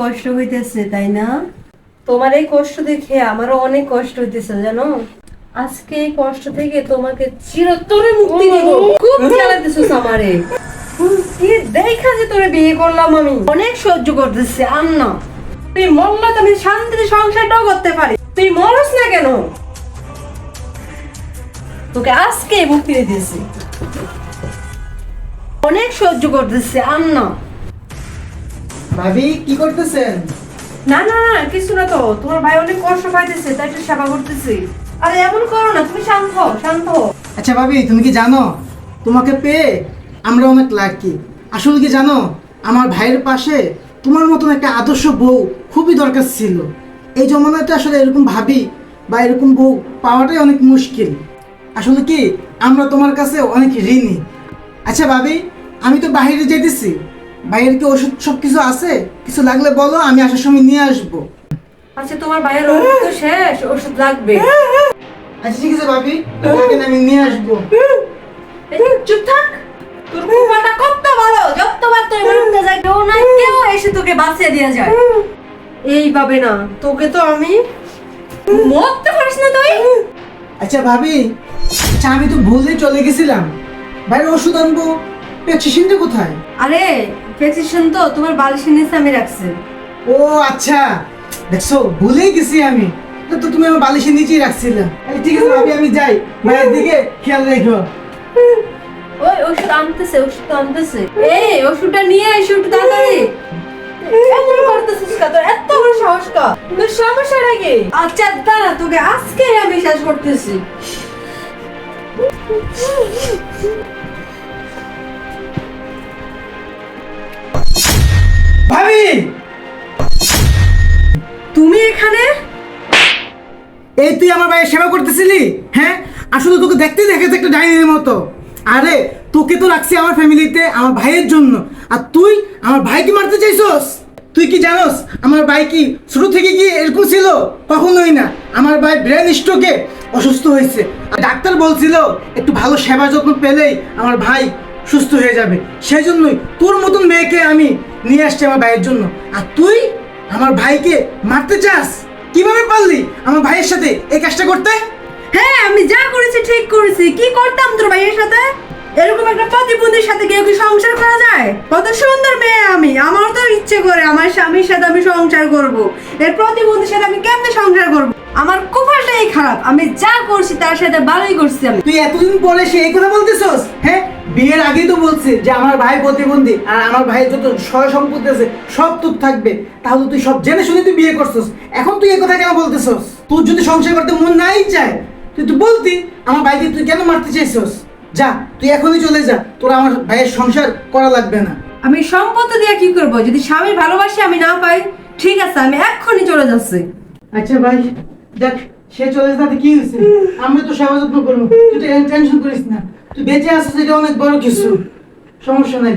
কষ্ট হইতেছে, তাই না? তোমার এই কষ্ট দেখে আমারও অনেক কষ্ট হইতেছে, জানো? আজকে এই কষ্ট থেকে তোমাকে চিরতরে মুক্তি দিব। খুব আমারে। দেখা যে তোরে বিয়ে করলাম আমি। অনেক সহ্য করতেছি আর না। তুই মরলা তো আমি শান্তিতে সংসারটাও করতে পারি। তুই মরস না কেন? তোকে আজকে মুক্তি দিতেছি। অনেক সহ্য করতেছি আর না। ভাবি কি করতেছেন? না না না কিছু না তো। তোমার ভাই অনেক কষ্ট পাইতেছে তাই একটু সেবা করতেছি। আরে এমন করো না তুমি শান্ত হও শান্ত হও। আচ্ছা ভাবি তুমি কি জানো? তোমাকে পেয়ে আমরা অনেক লাকি। আসলে কি জানো? আমার ভাইয়ের পাশে তোমার মতন একটা আদর্শ বউ খুবই দরকার ছিল। এই জমানাতে আসলে এরকম ভাবি বা এরকম বউ পাওয়াটাই অনেক মুশকিল। আসলে কি আমরা তোমার কাছে অনেক ঋণী। আচ্ছা ভাবি আমি তো বাইরে যেতেছি। ভাইয়ের কি ওষুধ সব কিছু আছে? কিছু লাগলে বলো আমি আসার সময় নিয়ে আসব। আচ্ছা তোমার ভাইয়ের ওষুধ তো শেষ ওষুধ লাগবে। আচ্ছা ঠিক আছে ভাবি আমি নিয়ে আসব। চুপ থাক। তোর কত ভালো যতবার কেউ না কেউ এসে তোকে বাঁচিয়ে দিয়ে যায়। এইভাবে না তোকে তো আমি মরতে পারিস না তুই। আচ্ছা ভাবি আচ্ছা আমি তো ভুলে চলে গেছিলাম। বাইরে ওষুধ আনব। প্রেসক্রিপশনটা কোথায়? আরে প্রেসক্রিপশন তো তোমার বালিশের নিচে আমি রাখছি। ও আচ্ছা। দেখছ ভুলেই গেছি আমি। তো তো তুমি আমার বালিশের নিচেই রাখছিলাম এই ঠিক আছে ভাবি আমি যাই। ভাইয়ের দিকে খেয়াল রেখো। ওই ওষুধ আনতেছে ওষুধ আনতেছে। এই ওষুধটা নিয়ে এসে একটু তাড়াতাড়ি। এমন করতেছিস কা তোর? এত বড় সাহস কা? তোর সমস্যা নাকি আচ্ছা দাঁড়া তোকে আজকে আমি শেষ করতেছি। ভাবি! তুমি এখানে? এই তুই আমার ভাইয়ের সেবা করতেছিলি? হ্যাঁ? আসলে তোকে দেখতে দেখেছে একটা ডাইনির মতো। আরে তোকে তো রাখছি আমার ফ্যামিলিতে আমার ভাইয়ের জন্য। আর তুই আমার ভাইকে মারতে চাইছস? তুই কি জানোস আমার ভাই কি শুরু থেকে কি এরকম ছিল? কখনোই না। আমার ভাই ব্রেন স্ট্রোকে অসুস্থ হয়েছে। আর ডাক্তার বলছিল একটু ভালো সেবা যত্ন পেলেই আমার ভাই সুস্থ হয়ে যাবে। সেই জন্যই তোর মতন মেয়েকে আমি নিয়ে আসছি আমার ভাইয়ের জন্য। আর তুই আমার ভাইকে মারতে চাস? কীভাবে পারলি আমার ভাইয়ের সাথে এই কাজটা করতে? হ্যাঁ আমি যা করেছি ঠিক করেছি। কি করতাম তোর ভাইয়ের সাথে? এরকম একটা প্রতিবন্ধীর সাথে কেউ কি সংসার করা যায়? কত সুন্দর মেয়ে আমি। আমার তো ইচ্ছে করে আমার স্বামীর সাথে আমি সংসার করব। এর প্রতিবন্ধীর সাথে আমি কেমনে সংসার করব? আমার কপালটাই খারাপ। আমি যা করছি তার সাথে ভালোই করছি আমি। তুই এতদিন পরে সে এই কথা বলতেছস? হ্যাঁ? বিয়ের আগেই তো বলছে যে আমার ভাই প্রতিবন্ধী আর আমার ভাইয়ের যত সয় সম্পত্তি আছে সব তোর থাকবে। তাহলে তুই সব জেনে শুনে তুই বিয়ে করছস। এখন তুই এই কথা কেন বলতেছস? তোর যদি সংসার করতে মন নাই চায় তুই তো বলতি আমার ভাইকে তুই কেন মারতে চাইছস? যা তুই এখনই চলে যা তোর আমার ভাইয়ের সংসার করা লাগবে না। আমি সম্পত্তি দিয়ে কি করব? যদি স্বামীর ভালোবাসি আমি না পাই ঠিক আছে আমি এক্ষুনি চলে যাচ্ছি। আচ্ছা ভাই দেখ সে চলে যাতে কি হয়েছে? আমি তো সেবা যত্ন করব। তুই টেনশন করিস না। তুই বেঁচে আসছিস এটা অনেক বড় কিছু। সমস্যা নাই।